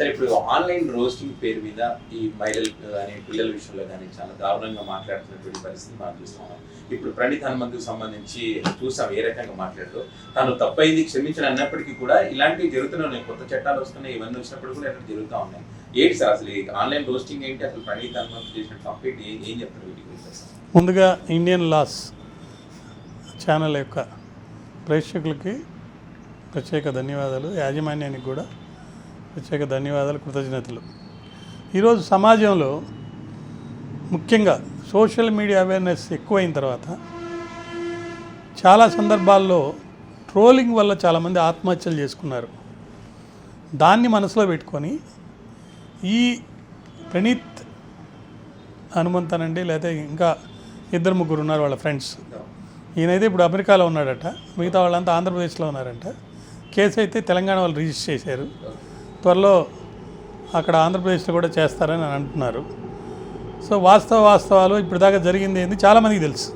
సరే ఇప్పుడు online roasting పేరు మీద ఈ మహిళలు కానీ పిల్లల విషయంలో కానీ చాలా దారుణంగా మాట్లాడుతున్నటువంటి పరిస్థితి మనం చూస్తాం ఇప్పుడు ప్రణీత్ హనుమంతుకు సంబంధించి చూసాం ఏ రకంగా మాట్లాడుతూ తను తప్పైంది క్షమించడం అన్నప్పటికీ కూడా ఇలాంటివి జరుగుతూనే ఉన్నాయి కొత్త చట్టాలు వస్తున్నాయి ఇవన్నీ వచ్చినప్పుడు కూడా ఇట్లా జరుగుతూ ఉన్నాయి. ఏంటి సార్ అసలు ఈ ఆన్లైన్ రోస్టింగ్ ఏంటి? అసలు ప్రణీత్ హనుమంతు చేసిన కంప్లీట్ ఏం చెప్తారు వీటి గురించి ముందుగా ఇండియన్ లాస్ ఛానల్ యొక్క ప్రేక్షకులకి ప్రత్యేక ధన్యవాదాలు. యాజమాన్యానికి కూడా ప్రత్యేక ధన్యవాదాలు కృతజ్ఞతలు. ఈరోజు సమాజంలో ముఖ్యంగా సోషల్ మీడియా అవేర్నెస్ ఎక్కువైన తర్వాత చాలా సందర్భాల్లో ట్రోలింగ్ వల్ల చాలామంది ఆత్మహత్యలు చేసుకున్నారు. దాన్ని మనసులో పెట్టుకొని ఈ ప్రణీత్ హనుమంతనండి లేకపోతే ఇంకా ఇద్దరు ముగ్గురు ఉన్నారు వాళ్ళ ఫ్రెండ్స్. ఈయనైతే ఇప్పుడు అమెరికాలో ఉన్నాడట మిగతా వాళ్ళంతా ఆంధ్రప్రదేశ్లో ఉన్నారంట. కేసు అయితే తెలంగాణ వాళ్ళు రిజిస్టర్ చేశారు. త్వరలో అక్కడ ఆంధ్రప్రదేశ్లో కూడా చేస్తారని అని అంటున్నారు. సో వాస్తవ వాస్తవాలు ఇప్పుడు దాకా జరిగింది ఏంది చాలామందికి తెలుసు.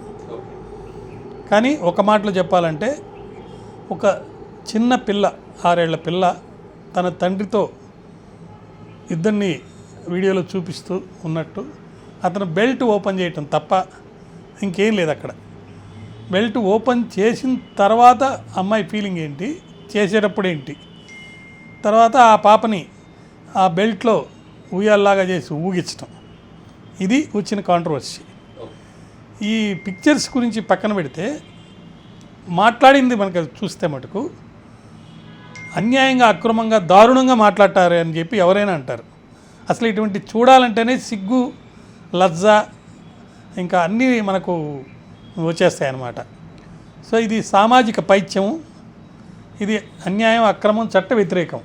కానీ ఒక మాటలో చెప్పాలంటే ఒక చిన్న పిల్ల ఆరేళ్ళ పిల్ల తన తండ్రితో ఇద్దరిని వీడియోలో చూపిస్తూ ఉన్నట్టు అతను బెల్ట్ ఓపెన్ చేయటం తప్ప ఇంకేం లేదు అక్కడ. బెల్ట్ ఓపెన్ చేసిన తర్వాత అమ్మాయి ఫీలింగ్ ఏంటి? చేసేటప్పుడు ఏంటి? తర్వాత ఆ పాపని ఆ బెల్ట్లో ఉయ్యాల్లాగా చేసి ఊగించటం ఇది వచ్చిన కాంట్రవర్సీ ఈ పిక్చర్స్ గురించి పక్కన పెడితే మాట్లాడింది మనకు చూస్తే మటుకు అన్యాయంగా అక్రమంగా దారుణంగా మాట్లాడతారు అని చెప్పి ఎవరైనా అంటారు. అసలు ఇటువంటి చూడాలంటేనే సిగ్గు లజ్జ ఇంకా అన్నీ మనకు వచ్చేస్తాయి అన్నమాట సో ఇది సామాజిక పైత్యము. ఇది అన్యాయం అక్రమం చట్ట వ్యతిరేకం.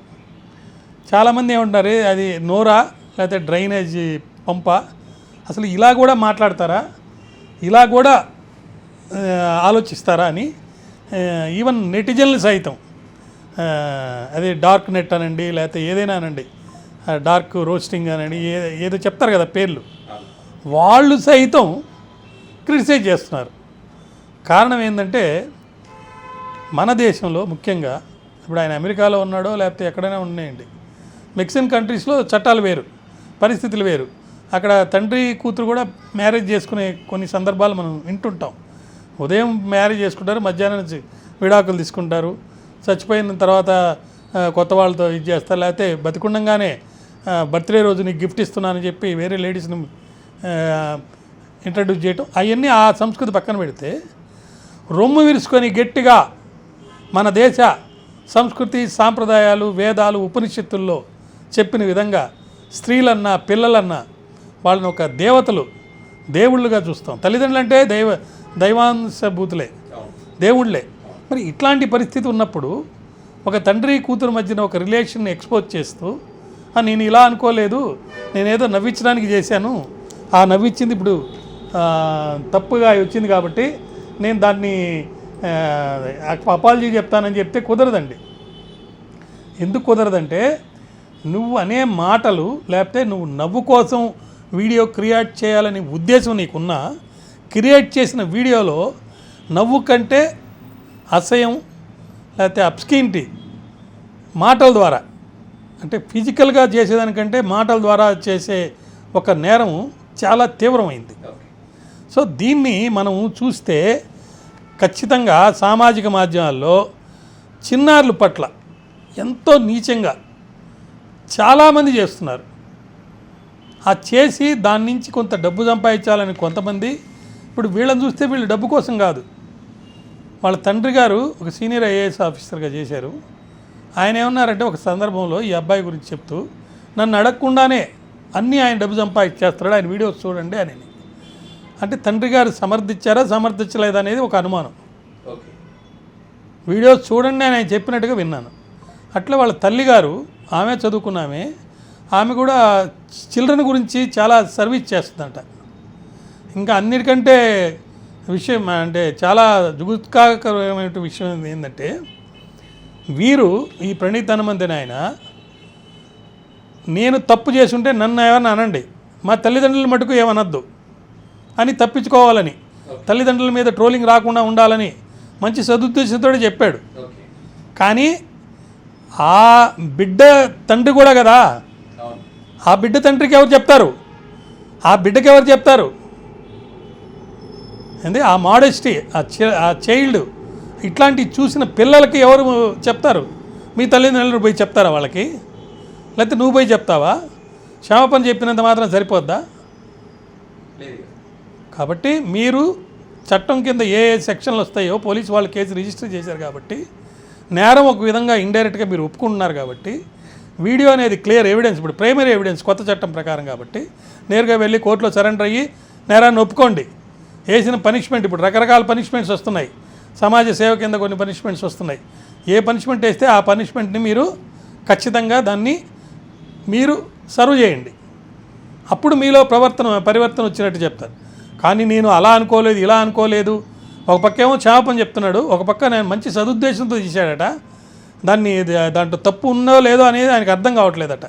చాలామంది ఏమంటారు అది నోరా లేకపోతే డ్రైనేజ్ పంప? అసలు ఇలా కూడా మాట్లాడతారా? ఇలా కూడా ఆలోచిస్తారా అని ఈవెన్ నెటిజన్లు సైతం అది అదే డార్క్ నెట్ అనండి లేకపోతే ఏదైనా అనండి డార్క్ రోస్టింగ్ అనండి ఏ ఏదో చెప్తారు కదా పేర్లు. వాళ్ళు సైతం క్రిటిసైజ్ చేస్తున్నారు. కారణం ఏంటంటే మన దేశంలో ముఖ్యంగా ఇప్పుడు ఆయన అమెరికాలో ఉన్నాడో లేకపోతే ఎక్కడైనా ఉన్నాయండి. మెక్సికన్ కంట్రీస్లో చట్టాలు వేరు పరిస్థితులు వేరు. అక్కడ తండ్రి కూతురు కూడా మ్యారేజ్ చేసుకునే కొన్ని సందర్భాలు మనం వింటుంటాం. ఉదయం మ్యారేజ్ చేసుకుంటారు మధ్యాహ్నం నుంచి విడాకులు తీసుకుంటారు. చచ్చిపోయిన తర్వాత కొత్త వాళ్ళతో ఇది చేస్తారు. లేకపోతే బతికుండంగానే బర్త్డే రోజు నీకు గిఫ్ట్ ఇస్తున్నానని చెప్పి వేరే లేడీస్ని ఇంట్రడ్యూస్ చేయటం. అవన్నీ ఆ సంస్కృతి పక్కన పెడితే రొమ్ము విరుచుకొని గట్టిగా మన దేశ సంస్కృతి సాంప్రదాయాలు వేదాలు ఉపనిషత్తుల్లో చెప్పిన విధంగా స్త్రీలన్నా పిల్లలన్నా వాళ్ళని ఒక దేవతలు దేవుళ్ళుగా చూస్తాం. తల్లిదండ్రులు అంటే దైవ దైవాంశభూతులే. దేవుళ్ళే. మరి ఇట్లాంటి పరిస్థితి ఉన్నప్పుడు ఒక తండ్రి కూతురు మధ్యన ఒక రిలేషన్ ఎక్స్పోజ్ చేస్తూ నేను ఇలా అనుకోలేదు నేనేదో నవ్వించడానికి చేశాను. ఆ నవ్వించింది ఇప్పుడు తప్పుగా వచ్చింది కాబట్టి నేను దాన్ని అపాలజీ చెప్తానని చెప్తే కుదరదండి. ఎందుకు కుదరదంటే నువ్వు అనే మాటలు లేకపోతే నువ్వు నవ్వు కోసం వీడియో క్రియేట్ చేయాలని ఉద్దేశం నీకున్నా క్రియేట్ చేసిన వీడియోలో నవ్వు కంటే అసహ్యం లేకపోతే అప్స్కీంటి మాటల ద్వారా అంటే ఫిజికల్గా చేసేదానికంటే మాటల ద్వారా చేసే ఒక నేరం చాలా తీవ్రమైంది. సో దీన్ని మనం చూస్తే ఖచ్చితంగా సామాజిక మాధ్యమాల్లో చిన్నారుల పట్ల ఎంతో నీచంగా చాలామంది చేస్తున్నారు. ఆ చేసి దాని నుంచి కొంత డబ్బు సంపాదించాలని కొంతమంది ఇప్పుడు వీళ్ళని చూస్తే వీళ్ళు డబ్బు కోసం కాదు. వాళ్ళ తండ్రి గారు ఒక సీనియర్ ఐఏఎస్ ఆఫీసర్గా చేశారు. ఆయన ఏమన్నారంటే ఒక సందర్భంలో ఈ అబ్బాయి గురించి చెప్తూ నన్ను అడగకుండానే అన్నీ ఆయన డబ్బు సంపాదించేస్తాడు ఆయన వీడియోస్ చూడండి అని. అంటే తండ్రి గారు సమర్థించారా సమర్థించలేదా అనేది ఒక అనుమానం. ఓకే. వీడియోస్ చూడండి అని ఆయన చెప్పినట్టుగా విన్నాను. అట్లా వాళ్ళ తల్లిగారు ఆమె చదువుకున్నామే. ఆమె కూడా చిల్డ్రన్ గురించి చాలా సర్వీస్ చేస్తుందంట. ఇంకా అన్నిటికంటే విషయం అంటే చాలా జుగుత్కాకరమైన విషయం ఏంటంటే వీరు ఈ ప్రణీత్ హనుమంతుని ఆయన నేను తప్పు చేసుంటే నన్ను ఏమన్నా అనండి. మా తల్లిదండ్రుల మటుకు ఏమనొద్దు. అని తప్పించుకోవాలని తల్లిదండ్రుల మీద ట్రోలింగ్ రాకుండా ఉండాలని మంచి సదుద్దేశంతో చెప్పాడు. కానీ ఆ బిడ్డ తండ్రి కూడా కదా? ఆ బిడ్డ తండ్రికి ఎవరు చెప్తారు? ఆ బిడ్డకి ఎవరు చెప్తారు? ఏంది? ఆ మోడెస్టీ ఆ చైల్డ్ ఇట్లాంటివి చూసిన పిల్లలకి ఎవరు చెప్తారు? మీ తల్లిదండ్రులు పోయి చెప్తారా వాళ్ళకి? లేకపోతే నువ్వు పోయి చెప్తావా? క్షమాపణ చెప్పినంత మాత్రం సరిపోద్దా. కాబట్టి మీరు చట్టం కింద ఏ ఏ సెక్షన్లు వస్తాయో పోలీసు వాళ్ళు కేసు రిజిస్టర్ చేశారు కాబట్టి నేరం ఒక విధంగా ఇండైరెక్ట్గా మీరు ఒప్పుకుంటున్నారు కాబట్టి వీడియో అనేది క్లియర్ ఎవిడెన్స్ ఇప్పుడు ప్రైమరీ ఎవిడెన్స్ కొత్త చట్టం ప్రకారం కాబట్టి నేరుగా వెళ్ళి కోర్టులో సరెండర్ అయ్యి నేరాన్ని ఒప్పుకోండి. వేసిన పనిష్మెంట్ ఇప్పుడు రకరకాల పనిష్మెంట్స్ వస్తున్నాయి. సమాజ సేవ కింద కొన్ని పనిష్మెంట్స్ వస్తున్నాయి. ఏ పనిష్మెంట్ వేస్తే ఆ పనిష్మెంట్ని మీరు ఖచ్చితంగా దాన్ని మీరు సర్వ్ చేయండి. అప్పుడు మీలో ప్రవర్తన పరివర్తన వచ్చినట్టు చెప్తారు. కానీ నేను అలా అనుకోలేదు ఇలా అనుకోలేదు ఒక పక్క ఏమో చేపని చెప్తున్నాడు ఒక పక్క నేను మంచి సదుద్దేశంతో చేశాడట. దాన్ని దాంట్లో తప్పు ఉందో లేదో అనేది ఆయనకు అర్థం కావట్లేదట.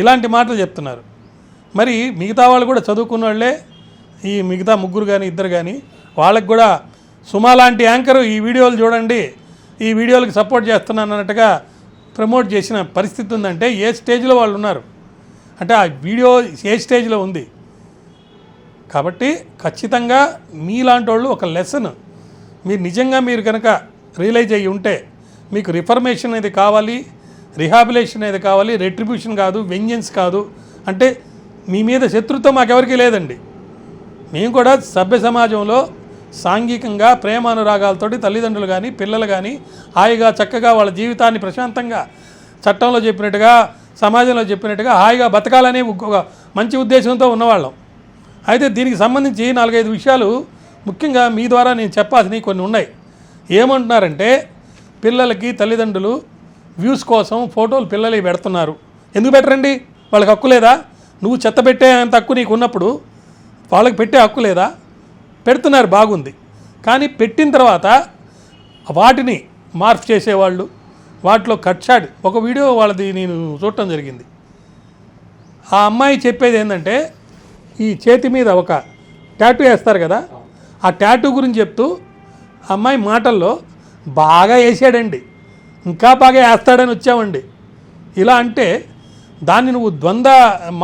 ఇలాంటి మాటలు చెప్తున్నారు. మరి మిగతా వాళ్ళు కూడా చదువుకున్న వాళ్ళే ఈ మిగతా ముగ్గురు కానీ ఇద్దరు కానీ వాళ్ళకి కూడా సుమా లాంటి యాంకరు ఈ వీడియోలు చూడండి ఈ వీడియోలకు సపోర్ట్ చేస్తున్నాను అన్నట్టుగా ప్రమోట్ చేసిన పరిస్థితి ఉందంటే ఏ స్టేజ్లో వాళ్ళు ఉన్నారు? అంటే ఆ వీడియో ఏ స్టేజ్లో ఉంది? కాబట్టి ఖచ్చితంగా మీలాంటి వాళ్ళు ఒక లెసన్ మీరు నిజంగా మీరు కనుక రియలైజ్ అయ్యి ఉంటే మీకు రిఫర్మేషన్ అనేది కావాలి రిహాబిలేషన్ అనేది కావాలి రెట్రిబ్యూషన్ కాదు వెంజెన్స్ కాదు. అంటే మీ మీద శత్రుత్వం మాకెవరికీ లేదండి. మేము కూడా సభ్య సమాజంలో సాంఘికంగా ప్రేమానురాగాలతోటి తల్లిదండ్రులు కానీ పిల్లలు కానీ హాయిగా చక్కగా వాళ్ళ జీవితాన్ని ప్రశాంతంగా చట్టంలో చెప్పినట్టుగా సమాజంలో చెప్పినట్టుగా హాయిగా బతకాలనే ఒక మంచి ఉద్దేశంతో ఉన్నవాళ్ళం. అయితే దీనికి సంబంధించి నాలుగైదు విషయాలు ముఖ్యంగా మీ ద్వారా నేను చెప్పాల్సినవి కొన్ని ఉన్నాయి. ఏమంటున్నారంటే పిల్లలకి తల్లిదండ్రులు వ్యూస్ కోసం ఫోటోలు పిల్లలకి పెడుతున్నారు. ఎందుకు పెట్టరండి? వాళ్ళకి హక్కు లేదా? నువ్వు చెత్త పెట్టే అంత హక్కు నీకు ఉన్నప్పుడు వాళ్ళకి పెట్టే హక్కు లేదా? పెడుతున్నారు బాగుంది. కానీ పెట్టిన తర్వాత వాటిని మార్పు చేసేవాళ్ళు వాటిలో కట్ ఒక వీడియో వాళ్ళది నేను చూడటం జరిగింది. ఆ అమ్మాయి చెప్పేది ఏంటంటే ఈ చేతి మీద ఒక ట్యాటూ వేస్తారు కదా ఆ ట్యాటూ గురించి చెప్తూ ఆ అమ్మాయి మాటల్లో బాగా వేసాడండి. ఇంకా బాగా వేస్తాడని వచ్చామండి. ఇలా అంటే దాన్ని నువ్వు ద్వంద్వ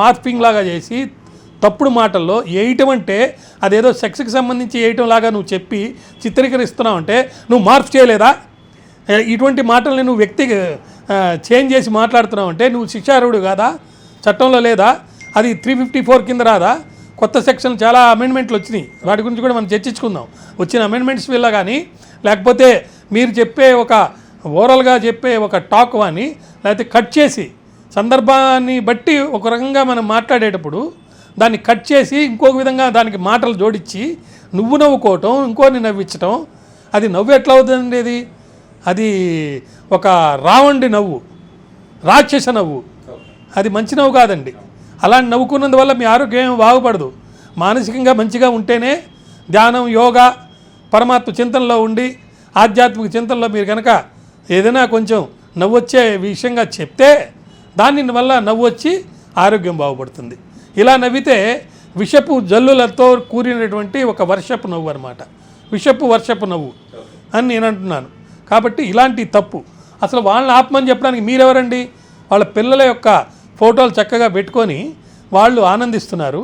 మార్పింగ్ లాగా చేసి తప్పుడు మాటల్లో వేయటం అంటే అదేదో సెక్స్కి సంబంధించి వేయటం లాగా నువ్వు చెప్పి చిత్రీకరిస్తున్నావు అంటే నువ్వు మార్పు చేయలేదా? ఇటువంటి మాటల్ని నువ్వు వ్యక్తి చేంజ్ చేసి మాట్లాడుతున్నావు అంటే నువ్వు శిక్షార్హుడు కాదా? చట్టంలో లేదా? అది త్రీ ఫిఫ్టీ ఫోర్ కింద రాదా? కొత్త సెక్షన్ చాలా అమెండ్మెంట్లు వచ్చినాయి. వాటి గురించి కూడా మనం చర్చించుకుందాం. వచ్చిన అమెండ్మెంట్స్ వల్ల కానీ లేకపోతే మీరు చెప్పే ఒక ఓవరాల్గా చెప్పే ఒక టాక్ అని లేకపోతే కట్ చేసి సందర్భాన్ని బట్టి ఒక రకంగా మనం మాట్లాడేటప్పుడు దాన్ని కట్ చేసి ఇంకొక విధంగా దానికి మాటలు జోడించి నువ్వు నవ్వుకోవటం ఇంకోని నవ్వించటం అది నవ్వు ఎట్లా అవుతుందండి అది అది ఒక రావండి నవ్వు రాక్షస నవ్వు. అది మంచి నవ్వు కాదండి. అలా నవ్వుకున్నందువల్ల మీ ఆరోగ్యం బాగుపడదు. మానసికంగా మంచిగా ఉంటేనే ధ్యానం యోగా పరమాత్మ చింతనలో ఉండి ఆధ్యాత్మిక చింతనలో మీరు కనుక ఏదైనా కొంచెం నవ్వొచ్చే విషయంగా చెప్తే దాని వల్ల నవ్వొచ్చి ఆరోగ్యం బాగుపడుతుంది. ఇలా నవ్వితే విషపు జల్లులతో కూడినటువంటి ఒక వర్షపు నవ్వు అనమాట విషపు వర్షపు నవ్వు అని నేను అంటున్నాను. కాబట్టి ఇలాంటి తప్పు. అసలు వాళ్ళని ఆత్మని చెప్పడానికి మీరెవరండి? వాళ్ళ పిల్లల యొక్క ఫోటోలు చక్కగా పెట్టుకొని వాళ్ళు ఆనందిస్తున్నారు.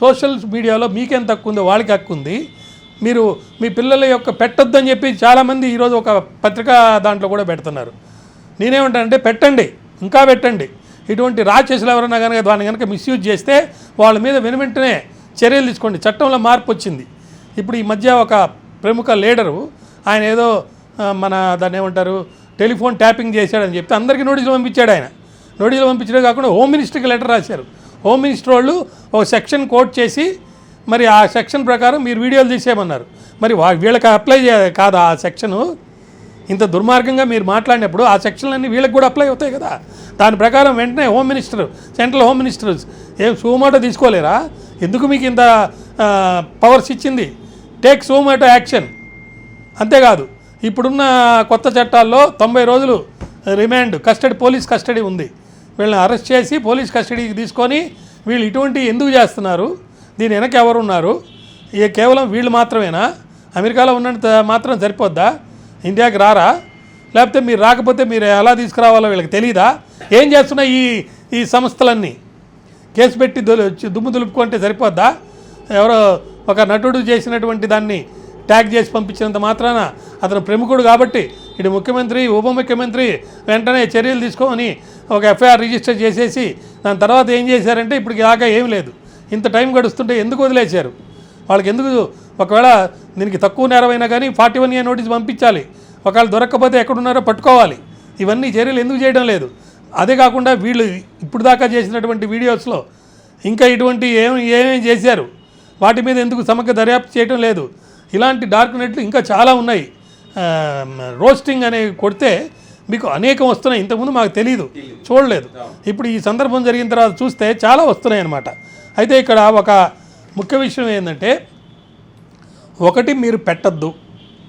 సోషల్ మీడియాలో మీకేం తక్కువ ఉందో వాళ్ళకి హక్కు ఉంది మీరు మీ పిల్లల యొక్క పెట్టొద్దని చెప్పి చాలామంది ఈరోజు ఒక పత్రికా దాంట్లో కూడా పెడుతున్నారు. నేనేమంటానంటే పెట్టండి ఇంకా పెట్టండి. ఇటువంటి రాక్షసులు ఎవరైనా కనుక దాన్ని కనుక మిస్యూజ్ చేస్తే వాళ్ళ మీద వెనువెంటనే చర్యలు తీసుకోండి. చట్టంలో మార్పు వచ్చింది. ఇప్పుడు ఈ మధ్య ఒక ప్రముఖ లీడరు ఆయన ఏదో మన దాన్ని ఏమంటారు టెలిఫోన్ ట్యాపింగ్ చేశాడని చెప్తే అందరికీ నోటీసులు పంపించాడు ఆయన. నోటీసులు పంపించడం కాకుండా హోమ్ మినిస్టర్కి లెటర్ రాశారు. హోమ్ మినిస్టర్ వాళ్ళు ఒక సెక్షన్ కోట్ చేసి మరి ఆ సెక్షన్ ప్రకారం మీరు వీడియోలు తీసేయమన్నారు. మరి వీళ్ళకి అప్లై కాదు ఆ సెక్షను? ఇంత దుర్మార్గంగా మీరు మాట్లాడినప్పుడు ఆ సెక్షన్లన్నీ వీళ్ళకి కూడా అప్లై అవుతాయి కదా. దాని ప్రకారం వెంటనే home minister central home minister ఏం సోమాట తీసుకోలేరా? ఎందుకు మీకు ఇంత పవర్స్ ఇచ్చింది? టేక్ సోమాటో యాక్షన్ అంతేకాదు ఇప్పుడున్న కొత్త చట్టాల్లో తొంభై రోజులు రిమాండ్ కస్టడీ పోలీస్ కస్టడీ ఉంది. వీళ్ళని అరెస్ట్ చేసి పోలీస్ కస్టడీకి తీసుకొని వీళ్ళు ఇటువంటి ఎందుకు చేస్తున్నారు? దీని వెనక ఎవరున్నారు? ఏ కేవలం వీళ్ళు మాత్రమేనా? అమెరికాలో ఉన్నంత మాత్రం సరిపోద్దా? ఇండియాకి రారా? లేకపోతే మీరు రాకపోతే మీరు ఎలా తీసుకురావాలో వీళ్ళకి తెలియదా ఏం చేస్తున్నాయి ఈ ఈ సంస్థలన్నీ? కేసు పెట్టి దుమ్ము దులుపుకుంటే సరిపోద్దా? ఎవరో ఒక నటుడు చేసినటువంటి దాన్ని ట్యాగ్ చేసి పంపించినంత మాత్రాన అతను ప్రముఖుడు కాబట్టి ఇటు ముఖ్యమంత్రి ఉప ముఖ్యమంత్రి వెంటనే చర్యలు తీసుకొని ఒక ఎఫ్ఐఆర్ రిజిస్టర్ చేసేసి దాని తర్వాత ఏం చేశారంటే ఇప్పుడు దాకా ఏం లేదు. ఇంత టైం గడుస్తుంటే ఎందుకు వదిలేశారు? వాళ్ళకి ఎందుకు ఒకవేళ దీనికి తక్కువ నేరమైనా కానీ ఫార్టీ వన్ ఇయర్ నోటీస్ పంపించాలి. ఒకవేళ దొరకకపోతే ఎక్కడున్నారో పట్టుకోవాలి. ఇవన్నీ చర్యలు ఎందుకు చేయడం లేదు? అదే కాకుండా వీళ్ళు ఇప్పుడు దాకా చేసినటువంటి వీడియోస్లో ఇంకా ఇటువంటి ఏమి ఏమేమి చేశారు? వాటి మీద ఎందుకు సమగ్ర దర్యాప్తు చేయడం లేదు? ఇలాంటి డార్క్ నెట్లు ఇంకా చాలా ఉన్నాయి. రోస్టింగ్ అనేవి కొడితే మీకు అనేకం వస్తున్నాయి. ఇంతకుముందు మాకు తెలియదు చూడలేదు. ఇప్పుడు ఈ సందర్భం జరిగిన తర్వాత చూస్తే చాలా వస్తున్నాయి అన్నమాట. అయితే ఇక్కడ ఒక ముఖ్య విషయం ఏంటంటే ఒకటి మీరు పెట్టద్దు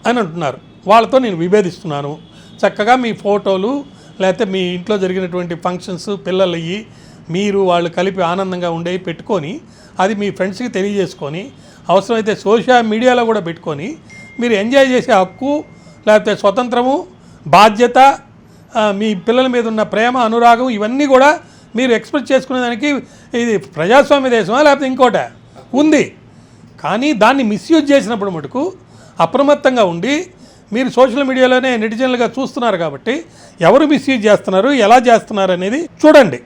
అని అంటున్నారు. వాళ్ళతో నేను విభేదిస్తున్నాను. చక్కగా మీ ఫోటోలు లేకపోతే మీ ఇంట్లో జరిగినటువంటి ఫంక్షన్స్ పిల్లలయ్యి మీరు వాళ్ళు కలిపి ఆనందంగా ఉండేవి పెట్టుకొని అది మీ ఫ్రెండ్స్కి తెలియజేసుకొని అవసరమైతే సోషల్ మీడియాలో కూడా పెట్టుకొని మీరు ఎంజాయ్ చేసే హక్కు లేకపోతే స్వతంత్రము బాధ్యత మీ పిల్లల మీద ఉన్న ప్రేమ అనురాగం ఇవన్నీ కూడా మీరు ఎక్స్ప్రెస్ చేసుకునేదానికి ఇది ప్రజాస్వామ్య దేశమా లేకపోతే ఇంకోట? ఉంది. కానీ దాన్ని మిస్యూజ్ చేసినప్పుడు మటుకు అప్రమత్తంగా ఉండి మీరు సోషల్ మీడియాలోనే నెటిజన్లుగా చూస్తున్నారు కాబట్టి ఎవరు మిస్యూజ్ చేస్తున్నారు ఎలా చేస్తున్నారు అనేది చూడండి.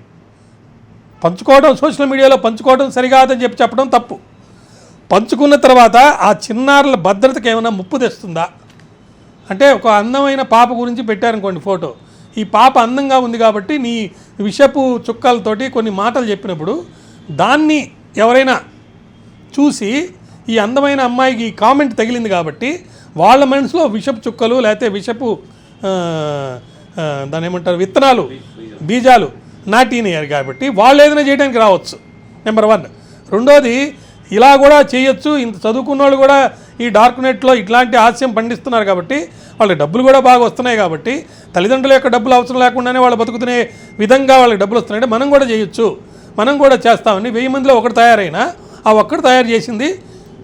పంచుకోవడం సోషల్ మీడియాలో పంచుకోవడం సరికాదని చెప్పి చెప్పడం తప్పు. పంచుకున్న తర్వాత ఆ చిన్నారుల భద్రతకి ఏమైనా ముప్పు తెస్తుందా? అంటే ఒక అందమైన పాప గురించి పెట్టారనుకోండి ఫోటో. ఈ పాప అందంగా ఉంది కాబట్టి నీ విషపు చుక్కలతోటి కొన్ని మాటలు చెప్పినప్పుడు దాన్ని ఎవరైనా చూసి ఈ అందమైన అమ్మాయికి ఈ కామెంట్ తగిలింది కాబట్టి వాళ్ళ మనసులో విషపు చుక్కలు లేకపోతే విషపు దాని దాన్ని ఏమంటారు విత్తనాలు బీజాలు నాటినారు కాబట్టి వాళ్ళు ఏదైనా చేయడానికి రావచ్చు. నెంబర్ వన్ రెండోది ఇలా కూడా చేయొచ్చు. ఇంత చదువుకున్న వాళ్ళు కూడా ఈ డార్క్ నెట్లో ఇట్లాంటి హాస్యం పండిస్తున్నారు కాబట్టి వాళ్ళకి డబ్బులు కూడా బాగా వస్తున్నాయి కాబట్టి తల్లిదండ్రుల యొక్క డబ్బులు అవసరం లేకుండానే వాళ్ళు బతుకుతునే విధంగా వాళ్ళకి డబ్బులు వస్తున్నాయంటే మనం కూడా చేయొచ్చు. మనం కూడా చేస్తామని వెయ్యి మందిలో ఒకటి తయారైనా ఆ ఒక్కడు తయారు చేసింది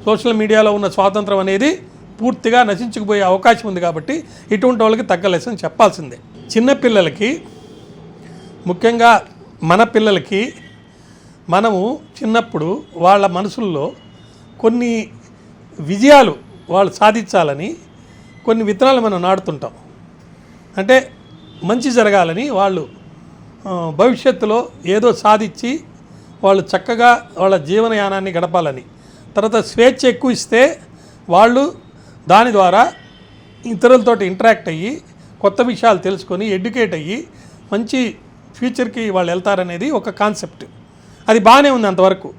సోషల్ మీడియాలో ఉన్న స్వాతంత్రం అనేది పూర్తిగా నశించుకుపోయే అవకాశం ఉంది కాబట్టి ఇటువంటి వాళ్ళకి తగ్గలేసని చెప్పాల్సిందే. చిన్నపిల్లలకి ముఖ్యంగా మన పిల్లలకి మనము చిన్నప్పుడు వాళ్ళ మనసుల్లో కొన్ని విజయాలు వాళ్ళు సాధించాలని కొన్ని విత్తనాలు మనం నాటుతుంటాం. అంటే మంచి జరగాలని వాళ్ళు భవిష్యత్తులో ఏదో సాధించి వాళ్ళు చక్కగా వాళ్ళ జీవనయానాన్ని గడపాలని. తర్వాత స్వేచ్ఛ ఎక్కువ ఇస్తే వాళ్ళు దాని ద్వారా ఇతరులతోటి ఇంటరాక్ట్ అయ్యి కొత్త విషయాలు తెలుసుకొని ఎడ్యుకేట్ అయ్యి మంచి ఫ్యూచర్కి వాళ్ళు వెళ్తారనేది ఒక కాన్సెప్ట్. అది బాగానే ఉంది అంతవరకు.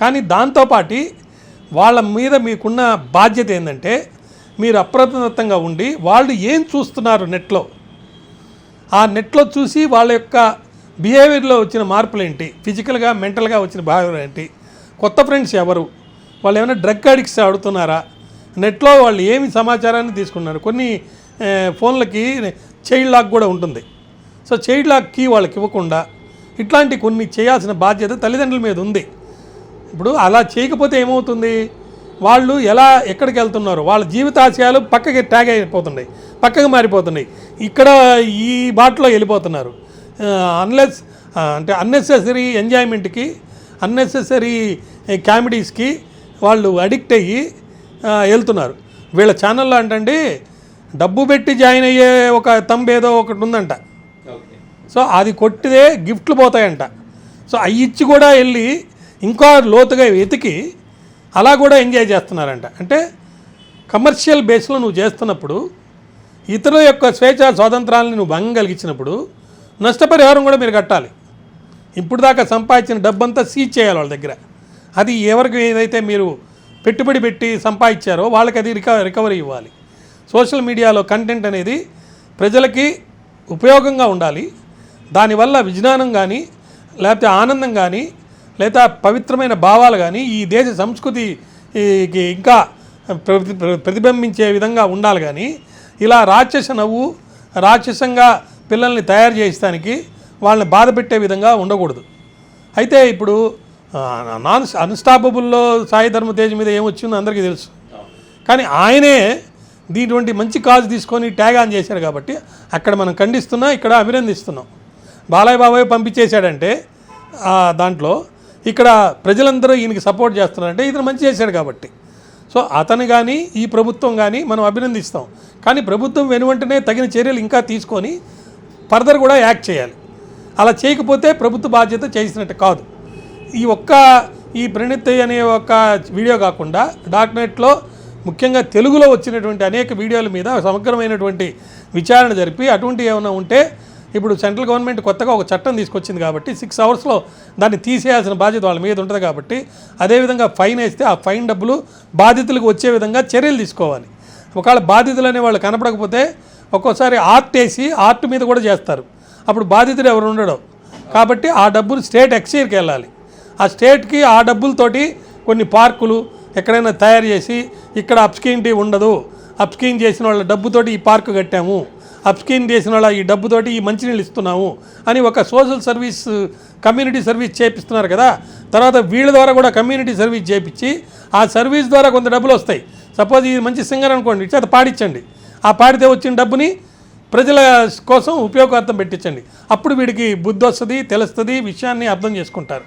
కానీ దాంతోపాటి వాళ్ళ మీద మీకున్న బాధ్యత ఏంటంటే మీరు అప్రమత్తంగా ఉండి వాళ్ళు ఏం చూస్తున్నారు నెట్లో? ఆ నెట్లో చూసి వాళ్ళ యొక్క బిహేవియర్లో వచ్చిన మార్పులు ఏంటి ఫిజికల్గా మెంటల్గా వచ్చిన బిహేవియర్ ఏంటి? కొత్త ఫ్రెండ్స్ ఎవరు? వాళ్ళు ఏమైనా డ్రగ్ అడిక్ట్స్ ఆడుతున్నారా? నెట్లో వాళ్ళు ఏమి సమాచారాన్ని తీసుకున్నారు? కొన్ని ఫోన్లకి చైల్డ్ లాక్ కూడా ఉంటుంది. సో చైల్డ్ లాక్ కీ వాళ్ళకి ఇవ్వకుండా ఇట్లాంటి కొన్ని చేయాల్సిన బాధ్యత తల్లిదండ్రుల మీద ఉంది. ఇప్పుడు అలా చేయకపోతే ఏమవుతుంది? వాళ్ళు ఎలా ఎక్కడికి వెళ్తున్నారు? వాళ్ళ జీవితాశయాలు పక్కకి ట్యాగ్ అయిపోతున్నాయి. పక్కకి మారిపోతున్నాయి. ఇక్కడ ఈ బాటలో వెళ్ళిపోతున్నారు. అన్లెస్ అంటే అన్నెసెసరీ ఎంజాయ్మెంట్కి అన్నెసెసరీ కామెడీస్కి వాళ్ళు అడిక్ట్ అయ్యి వెళ్తున్నారు. వీళ్ళ ఛానల్లో అంటండి డబ్బు పెట్టి జాయిన్ అయ్యే ఒక తంబేదో ఒకటి ఉందంట. సో అది కొట్టిదే గిఫ్ట్లు పోతాయంట. సో అవి ఇచ్చి కూడా వెళ్ళి ఇంకా లోతుగా వెతికి అలా కూడా ఎంజాయ్ చేస్తున్నారంట. అంటే కమర్షియల్ బేస్లో నువ్వు చేస్తున్నప్పుడు ఇతరుల యొక్క స్వేచ్ఛ స్వాతంత్రాలను నువ్వు భంగం కలిగించినప్పుడు నష్టపరిహారం కూడా మీరు కట్టాలి. ఇప్పుడు దాకా సంపాదించిన డబ్బంతా సీజ్ చేయాలి వాళ్ళ దగ్గర. అది ఎవరికి ఏదైతే మీరు పెట్టుబడి పెట్టి సంపాదించారో వాళ్ళకి అది రిక రికవరీ ఇవ్వాలి. సోషల్ మీడియాలో కంటెంట్ అనేది ప్రజలకి ఉపయోగంగా ఉండాలి. దానివల్ల విజ్ఞానం కానీ లేకపోతే ఆనందం కానీ లేదా పవిత్రమైన భావాలు కానీ ఈ దేశ సంస్కృతికి ఇంకా ప్రతి- ప్రతిబింబించే విధంగా ఉండాలి కానీ ఇలా రాక్షస నవ్వు రాక్షసంగా పిల్లల్ని తయారు చేయిస్తానికి వాళ్ళని బాధ పెట్టే విధంగా ఉండకూడదు. అయితే ఇప్పుడు నాన్ అన్స్టాపబుల్లో సాయి ధర్మ తేజ్ మీద ఏమొచ్చిందో అందరికీ తెలుసు. కానీ ఆయనే దీటువంటి మంచి కాజ్ తీసుకొని ట్యాగ్ ఆన్ చేశారు కాబట్టి అక్కడ మనం ఖండిస్తున్నా ఇక్కడ అభినందిస్తున్నాం. బాలయ్య బాబాయ్ పంపించేశాడంటే దాంట్లో ఇక్కడ ప్రజలందరూ ఈయనకి సపోర్ట్ చేస్తున్నారంటే ఇతను మంచి చేశాడు కాబట్టి. సో అతను కానీ ఈ ప్రభుత్వం కానీ మనం అభినందిస్తాం. కానీ ప్రభుత్వం వెనువంటనే తగిన చర్యలు ఇంకా తీసుకొని ఫర్దర్ కూడా యాక్ట్ చేయాలి. అలా చేయకపోతే ప్రభుత్వ బాధ్యత చేసినట్టు కాదు. ఈ ఒక్క ఈ ప్రణిత్ అనే ఒక వీడియో కాకుండా డాక్నెట్లో ముఖ్యంగా తెలుగులో వచ్చినటువంటి అనేక వీడియోల మీద సమగ్రమైనటువంటి విచారణ జరిపి అటువంటి ఏమైనా ఉంటే ఇప్పుడు సెంట్రల్ గవర్నమెంట్ కొత్తగా ఒక చట్టం తీసుకొచ్చింది కాబట్టి సిక్స్ అవర్స్లో దాన్ని తీసేయాల్సిన బాధ్యత వాళ్ళ మీద ఉంటుంది కాబట్టి అదేవిధంగా ఫైన్ వేస్తే ఆ ఫైన్ డబ్బులు బాధితులకు వచ్చే విధంగా చర్యలు తీసుకోవాలి. ఒకవేళ బాధితులు అనే వాళ్ళు కనపడకపోతే ఒక్కోసారి ఆర్ట్ వేసి ఆర్ట్ మీద కూడా చేస్తారు. అప్పుడు బాధితుడు ఎవరు ఉండడం. కాబట్టి ఆ డబ్బులు స్టేట్ ఎక్స్చేర్కి వెళ్ళాలి. ఆ స్టేట్కి ఆ డబ్బులతోటి కొన్ని పార్కులు ఎక్కడైనా తయారు చేసి ఇక్కడ అప్స్కీన్ ఉండదు. అప్స్కీన్ చేసిన వాళ్ళ డబ్బుతోటి ఈ పార్కు కట్టాము. అప్స్కీన్ చేసిన వాళ్ళ ఈ డబ్బుతోటి ఈ మంచినీళ్ళు ఇస్తున్నాము అని ఒక సోషల్ సర్వీస్ కమ్యూనిటీ సర్వీస్ చేపిస్తున్నారు కదా. తర్వాత వీళ్ళ ద్వారా కూడా కమ్యూనిటీ సర్వీస్ చేపించి ఆ సర్వీస్ ద్వారా కొంత డబ్బులు వస్తాయి. సపోజ్ ఇది మంచి సింగర్ అనుకోండి చేత పాడించండి ఆ పాడితే వచ్చిన డబ్బుని ప్రజల కోసం ఉపయోగార్థం పెట్టించండి. అప్పుడు వీడికి బుద్ధి వస్తుంది తెలుస్తుంది విషయాన్ని అర్థం చేసుకుంటారు.